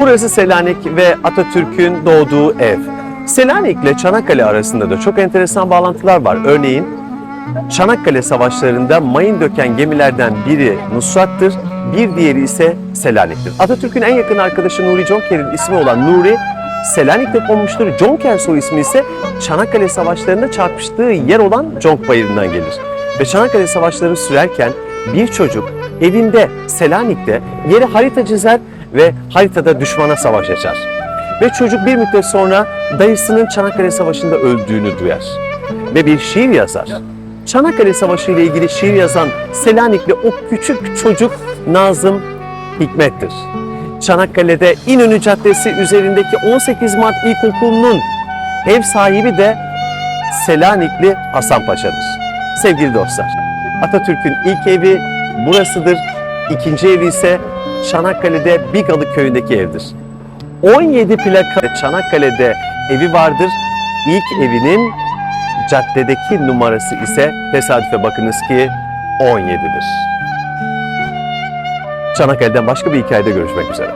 Burası Selanik ve Atatürk'ün doğduğu ev. Selanik ile Çanakkale arasında da çok enteresan bağlantılar var. Örneğin Çanakkale savaşlarında mayın döken gemilerden biri Nusrat'tır, bir diğeri ise Selanik'tir. Atatürk'ün en yakın arkadaşı Nuri Jonker'in ismi olan Nuri, Selanik'te konmuştur. Jonker soy ismi ise Çanakkale savaşlarında çarpıştığı yer olan Conk Bayırı'ndan gelir. Ve Çanakkale savaşları sürerken bir çocuk evinde Selanik'te yeri harita çizer ve haritada düşmana savaş açar. Ve çocuk bir müddet sonra dayısının Çanakkale Savaşı'nda öldüğünü duyar. Ve bir şiir yazar. Çanakkale Savaşı ile ilgili şiir yazan Selanikli o küçük çocuk Nazım Hikmet'tir. Çanakkale'de İnönü Caddesi üzerindeki 18 Mart İlkokulu'nun ev sahibi de Selanikli Hasan Paşa'dır. Sevgili dostlar, Atatürk'ün ilk evi burasıdır. İkinci evi ise Çanakkale'de Bigalı köyündeki evdir. 17 plaka Çanakkale'de evi vardır. İlk evinin caddedeki numarası ise tesadüfe bakınız ki 17'dir. Çanakkale'den başka bir hikayede görüşmek üzere.